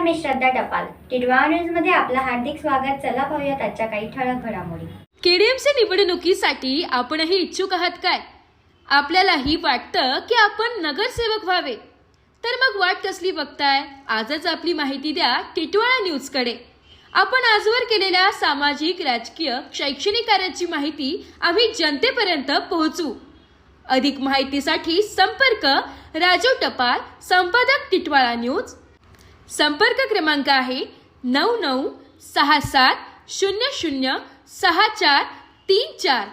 मी श्रद्धा टपाल. टिडवा न्यूजमध्ये आपलं हार्दिक स्वागत. चला पाहूयात आजच्या काही ठळक घडामोडी. केडीएमसी निवडणुकीसाठी आपणही इच्छुक आहात काय? आपल्यालाही वाटतं की आपण नगरसेवक व्हावे. तर मग वाट कसली बघताय? आजच आपली माहिती द्या टिटवाळा न्यूजकडे. आपण आजवर केलेल्या सामाजिक राजकीय शैक्षणिक कार्याची माहिती आम्ही जनतेपर्यंत पोहोचू. अधिक माहितीसाठी संपर्क राजू टपाल संपादक टिटवाळा न्यूज संपर्क क्रमांक आहे नऊ नऊ सहा सात शून्य शून्य सहा चार तीन चार.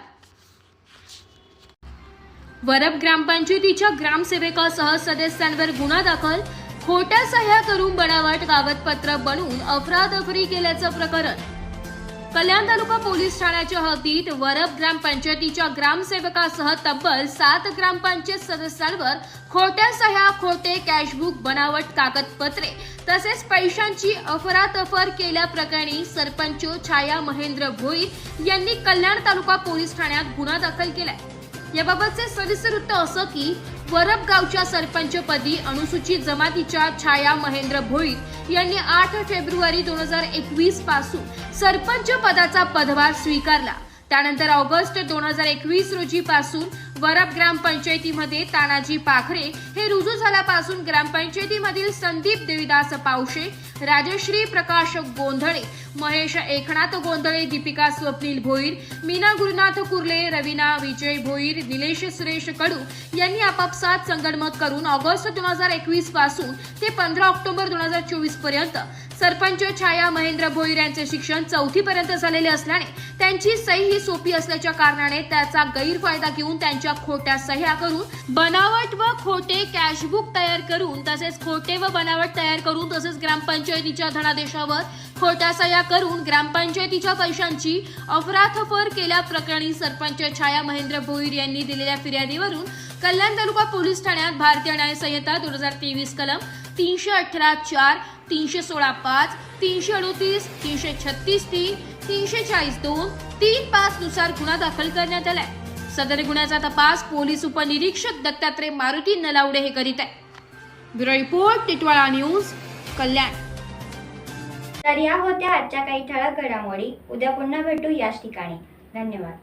वरब ग्रामपंचायतीच्या ग्रामसेवकासह सदस्यांवर गुन्हा दाखल खोट्या सह्या करून बनावट कागदपत्र बनवून अफरातफरी केल्याचं प्रकरण. कल्याण तालुका पोलीस ठाण्याच्या हद्दीत वरब ग्रामपंचायतीच्या ग्रामसेवकासह तब्बल सात ग्रामपंचायत सदस्यांवर खोट्या सह्या खोटे कॅशबुक बनावट कागदपत्रे तसेच पैशांची अफरातफर केल्याप्रकरणी सरपंच छाया महेंद्र भोई यांनी कल्याण तालुका पोलीस ठाण्यात गुन्हा दाखल केलाय. याबाबतचे सविस्तर वृत्त असं की वरब गावच्या सरपंचपदी अनुसूचित जमातीच्या छाया महेंद्र भोईर यांनी आठ फेब्रुवारी दोन हजार एकवीसपासून सरपंच पदाचा पदभार स्वीकारला. त्यानंतर ऑगस्ट दोन हजार एकवीस रोजी पासून वरब ग्रामपंचायतीमध्ये तानाजी पाखरे हे रुजू झाल्यापासून ग्रामपंचायतीमधील संदीप देवीदास पावशे राजश्री प्रकाश गोंधळे महेश एकनाथ गोंधळे दीपिका स्वप्नील भोईर मीना गुरुनाथ कुर्ले रवीना विजय भोईर निलेश सुरेश कडू यांनी आपापसात संगणमत करून ऑगस्ट दोन हजार एकवीसपासून ते पंधरा ऑक्टोबर दोन हजार चोवीसपर्यंत सरपंच छाया महेंद्र भोईर यांचे शिक्षण चौथी पर्यंत झालेले असल्याने त्यांची सही ही सोपी असल्याच्या कारणाने त्याचा गैरफायदा घेऊन त्यांच्या खोट्या सह्या करून बनावट व खोटे कॅशबुक तयार करून तसेच खोटे व बनावट तयार करून तसेच ग्रामपंचायतीच्या धनादेशावर खोट्या सह्या करून ग्रामपंचायतीच्या पैशांची अफरातफर केल्याप्रकरणी सरपंच छाया महेंद्र भोईर यांनी दिलेल्या फिर्यादीवरून कल्याण तालुका पोलीस ठाण्यात भारतीय न्याय संहिता दोन हजार तेवीस कलम तीनशे अठरा चार तीनशे सोळा पाच तीनशे अडोतीस तीनशे छत्तीस तीन तीनशे चाळीस दोन तीन पाच नुसार गुन्हा दाखल करण्यात आलाय. सदर गुन्ह्याचा तपास पोलीस उपनिरीक्षक दत्तात्रय मारुती नलावडे हे करीत आहे bureau report Titwala news Kalyan. तर या होत्या आजच्या काही ठळक घडामोडी. उद्या पुन्हा भेटू याच ठिकाणी. धन्यवाद.